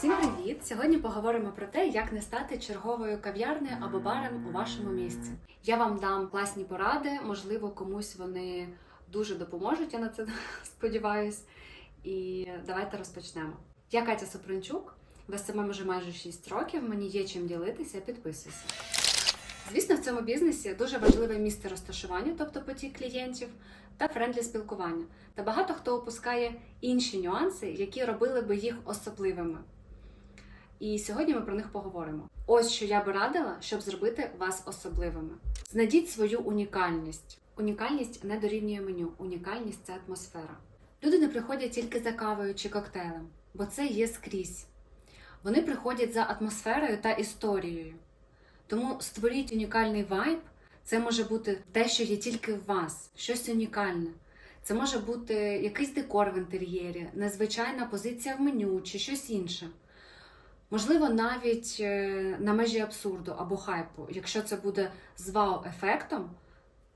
Всім привіт! Сьогодні поговоримо про те, як не стати черговою кав'ярнею або баром у вашому місці. Я вам дам класні поради, можливо, комусь вони дуже допоможуть, я на це сподіваюсь. І давайте розпочнемо. Я Катя Супрунчук, в СММ вже майже 6 років, мені є чим ділитися, підписуйся. Звісно, в цьому бізнесі дуже важливе місце розташування, тобто потік клієнтів, та френдлі спілкування. Та багато хто опускає інші нюанси, які робили би їх особливими. І сьогодні ми про них поговоримо. Ось що я би радила, щоб зробити вас особливими. Знайдіть свою унікальність. Унікальність не дорівнює меню, унікальність це атмосфера. Люди не приходять тільки за кавою чи коктейлем, бо це є скрізь. Вони приходять за атмосферою та історією. Тому створіть унікальний вайб. Це може бути те, що є тільки в вас, щось унікальне. Це може бути якийсь декор в інтер'єрі, незвичайна позиція в меню чи щось інше. Можливо, навіть е, на межі абсурду або хайпу. Якщо це буде з вау-ефектом,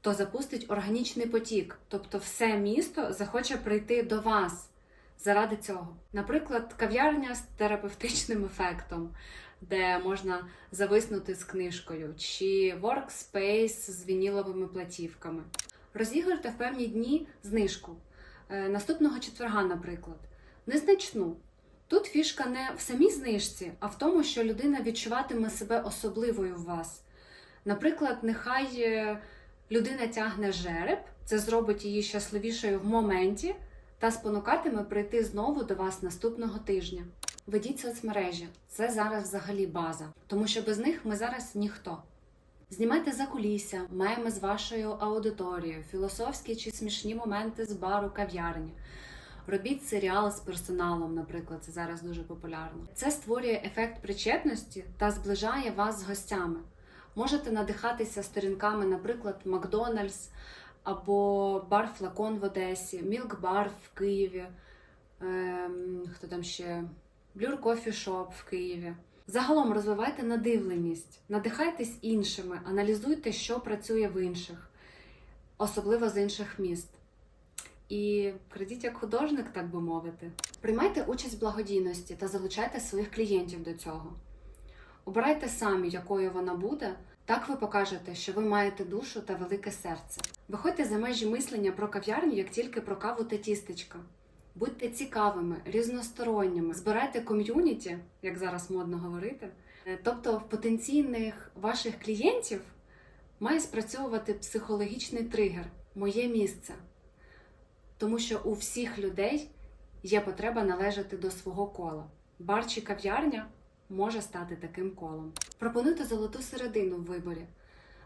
то запустить органічний потік, тобто все місто захоче прийти до вас заради цього. Наприклад, кав'ярня з терапевтичним ефектом, де можна зависнути з книжкою, чи workspace з вініловими платівками. Розіграйте в певні дні знижку. Е, Наступного четверга, наприклад, незначну. Тут фішка не в самій знижці, а в тому, що людина відчуватиме себе особливою в вас. Наприклад, нехай е, людина тягне жереб, це зробить її щасливішою в моменті та спонукатиме прийти знову до вас наступного тижня. Ведіть соцмережі, це зараз взагалі база, тому що без них ми зараз ніхто. Знімайте закулісся, меми з вашою аудиторією, філософські чи смішні моменти з бару кав'ярні. Робіть серіал з персоналом, наприклад, це зараз дуже популярно. Це створює ефект причетності та зближає вас з гостями. Можете надихатися сторінками, наприклад, Макдональдс або бар Флакон в Одесі, Мілк Бар в Києві, ем, хто там ще Блюр Кофі Шоп в Києві. Загалом розвивайте надивленість, надихайтесь іншими, аналізуйте, що працює в інших, особливо з інших міст. І крадіть як художник, так би мовити. Приймайте участь в благодійності та залучайте своїх клієнтів до цього. Обирайте самі, якою вона буде. Так ви покажете, що ви маєте душу та велике серце. Виходьте за межі мислення про кав'ярню, як тільки про каву та тістечка. Будьте цікавими, різносторонніми, збирайте ком'юніті, як зараз модно говорити. Тобто, в потенційних ваших клієнтів має спрацьовувати психологічний тригер моє місце. Тому що у всіх людей є потреба належати до свого кола. Бар чи кав'ярня може стати таким колом. Пропонуйте золоту середину в виборі.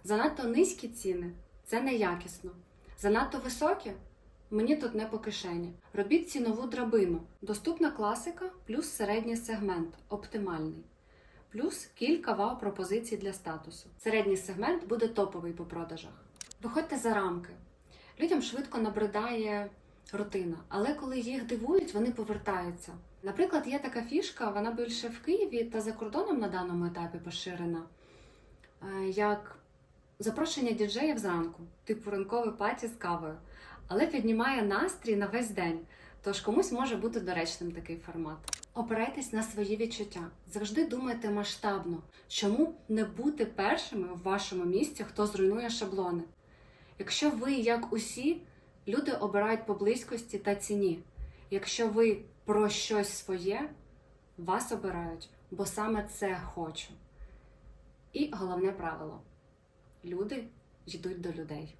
Занадто низькі ціни це неякісно. Занадто високі мені тут не по кишені. Робіть цінову драбину. Доступна класика плюс середній сегмент оптимальний. Плюс кілька вау-пропозицій для статусу. Середній сегмент буде топовий по продажах. Виходьте за рамки. Людям швидко набридає рутина, але коли їх дивують, вони повертаються. Наприклад, є така фішка, вона більше в Києві та за кордоном на даному етапі поширена, е, як запрошення діджеїв зранку, типу ранковий паті з кавою, але піднімає настрій на весь день. Тож комусь може бути доречним такий формат. Опирайтесь на свої відчуття. Завжди думайте масштабно, чому не бути першими в вашому місті, хто зруйнує шаблони. Якщо ви, як усі, люди обирають по близькості та ціні. Якщо ви про щось своє, вас обирають, бо саме це хочу. І головне правило: люди йдуть до людей.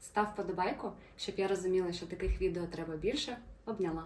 Став вподобайку, щоб я розуміла, що таких відео треба більше. Обняла.